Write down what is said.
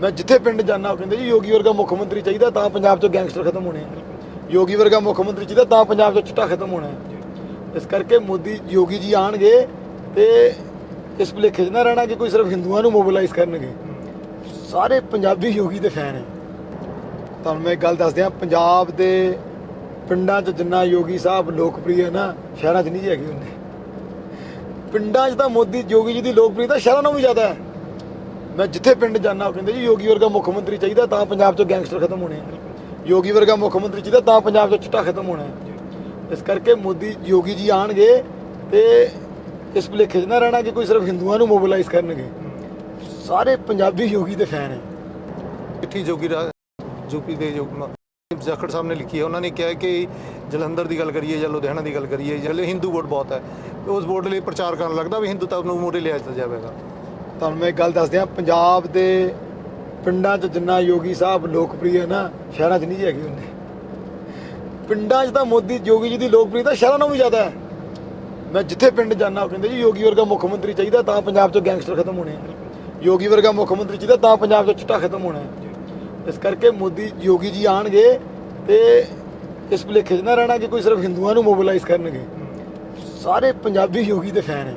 ਮੈਂ ਜਿੱਥੇ ਪਿੰਡ ਜਾਣਾ ਉਹ ਕਹਿੰਦੇ ਜੀ ਯੋਗੀ ਵਰਗਾ ਮੁੱਖ ਮੰਤਰੀ ਚਾਹੀਦਾ, ਤਾਂ ਪੰਜਾਬ 'ਚੋਂ ਗੈਂਗਸਟਰ ਖਤਮ ਹੋਣੇ ਆ। ਯੋਗੀ ਵਰਗਾ ਮੁੱਖ ਮੰਤਰੀ ਚਾਹੀਦਾ, ਤਾਂ ਪੰਜਾਬ 'ਚੋਂ ਚਿੱਟਾ ਖਤਮ ਹੋਣਾ ਇਸ ਕਰਕੇ ਮੋਦੀ ਯੋਗੀ ਜੀ ਆਣਗੇ ਤੇ ਇਸ ਭੁਲੇਖੇ 'ਚ ਨਾ ਰਹਿਣਾ ਕਿ ਕੋਈ ਸਿਰਫ ਹਿੰਦੂਆਂ ਨੂੰ ਮੋਬਿਲਾਈਜ਼ ਕਰਨਗੇ। ਸਾਰੇ ਪੰਜਾਬੀ ਯੋਗੀ ਦੇ ਫੈਨ ਹੈ ਤੁਹਾਨੂੰ ਮੈਂ ਇੱਕ ਗੱਲ ਦੱਸ ਦਿਆਂ, ਪੰਜਾਬ ਦੇ ਪਿੰਡਾਂ 'ਚ ਜਿੰਨਾ ਯੋਗੀ ਸਾਹਿਬ ਲੋਕਪ੍ਰਿय ਹੈ ਨਾ, ਸ਼ਹਿਰਾਂ 'ਚ ਨਹੀਂ ਜੀ ਹੈਗੀ ਉਹਨੇ ਪਿੰਡਾਂ 'ਚ ਤਾਂ ਮੋਦੀ, ਯੋਗੀ ਜੀ ਦੀ ਲੋਕਪ੍ਰਿਯਤਾ ਸ਼ਹਿਰਾਂ ਨਾਲੋਂ ਵੀ ਜ਼ਿਆਦਾ ਹੈ ਮੈਂ ਜਿੱਥੇ ਪਿੰਡ ਜਾਣਾ ਉਹ ਕਹਿੰਦੇ ਜੀ ਯੋਗੀ ਵਰਗਾ ਮੁੱਖ ਮੰਤਰੀ ਚਾਹੀਦਾ, ਤਾਂ ਪੰਜਾਬ 'ਚੋਂ ਗੈਂਗਸਟਰ ਖਤਮ ਹੋਣੇ ਆ। ਯੋਗੀ ਵਰਗਾ ਮੁੱਖ ਮੰਤਰੀ ਚਾਹੀਦਾ, ਤਾਂ ਪੰਜਾਬ 'ਚੋਂ ਚਿੱਟਾ ਖਤਮ ਹੋਣਾ ਇਸ ਕਰਕੇ ਮੋਦੀ ਯੋਗੀ ਜੀ ਆਣਗੇ ਤੇ ਇਸ ਭੁਲੇਖੇ 'ਚ ਨਾ ਰਹਿਣਾ ਕਿ ਕੋਈ ਸਿਰਫ ਹਿੰਦੂਆਂ ਨੂੰ ਮੋਬਿਲਾਈਜ਼ ਕਰਨਗੇ। ਸਾਰੇ ਪੰਜਾਬੀ ਯੋਗੀ ਦੇ ਫੈਨ ਹੈ ਚਿੱਠੀ ਜੋਗੀ ਰਾ- ਯੂਪੀ ਦੇ ਜੋ ਜਾਖੜ ਸਾਹਿਬ ਨੇ ਲਿਖੀ ਹੈ, ਉਹਨਾਂ ਨੇ ਕਿਹਾ ਕਿ ਜਲੰਧਰ ਦੀ ਗੱਲ ਕਰੀਏ ਜਾਂ ਲੁਧਿਆਣਾ ਦੀ ਗੱਲ ਕਰੀਏ, ਜਿਹੜੇ ਹਿੰਦੂ ਵੋਟ ਬਹੁਤ ਹੈ, ਉਸ ਵੋਟ ਲਈ ਪ੍ਰਚਾਰ ਕਰਨ ਲੱਗਦਾ ਵੀ ਹਿੰਦੂਤਾ ਨੂੰ ਮੋਰੇ ਲਿਆ ਜਾਵੇਗਾ। ਤੁਹਾਨੂੰ ਮੈਂ ਇੱਕ ਗੱਲ ਦੱਸ ਦਿਆਂ ਪੰਜਾਬ ਦੇ ਪਿੰਡਾਂ 'ਚ ਜਿੰਨਾ ਯੋਗੀ ਸਾਹਿਬ ਲੋਕਪ੍ਰਿय ਹੈ ਨਾ, ਸ਼ਹਿਰਾਂ 'ਚ ਨਹੀਂ ਜੀ ਹੈਗੀ ਉਹਨੇ ਪਿੰਡਾਂ 'ਚ ਤਾਂ ਮੋਦੀ, ਯੋਗੀ ਜੀ ਦੀ ਲੋਕਪ੍ਰਿਯਤਾ ਸ਼ਹਿਰਾਂ ਨਾਲੋਂ ਵੀ ਜ਼ਿਆਦਾ ਹੈ। ਮੈਂ ਜਿੱਥੇ ਪਿੰਡ ਜਾਣਾ ਉਹ ਕਹਿੰਦੇ ਜੀ ਯੋਗੀ ਵਰਗਾ ਮੁੱਖ ਮੰਤਰੀ ਚਾਹੀਦਾ, ਤਾਂ ਪੰਜਾਬ 'ਚੋਂ ਗੈਂਗਸਟਰ ਖਤਮ ਹੋਣੇ ਆ। ਯੋਗੀ ਵਰਗਾ ਮੁੱਖ ਮੰਤਰੀ ਚਾਹੀਦਾ, ਤਾਂ ਪੰਜਾਬ 'ਚੋਂ ਚਿੱਟਾ ਖਤਮ ਹੋਣਾ ਇਸ ਕਰਕੇ ਮੋਦੀ, ਯੋਗੀ ਜੀ ਆਣਗੇ ਤੇ ਇਸ ਭੁਲੇਖੇ 'ਚ ਨਾ ਰਹਿਣਾ ਕਿ ਕੋਈ ਸਿਰਫ ਹਿੰਦੂਆਂ ਨੂੰ ਮੋਬਿਲਾਈਜ਼ ਕਰਨਗੇ। ਸਾਰੇ ਪੰਜਾਬੀ ਯੋਗੀ ਦੇ ਫੈਨ ਹੈ।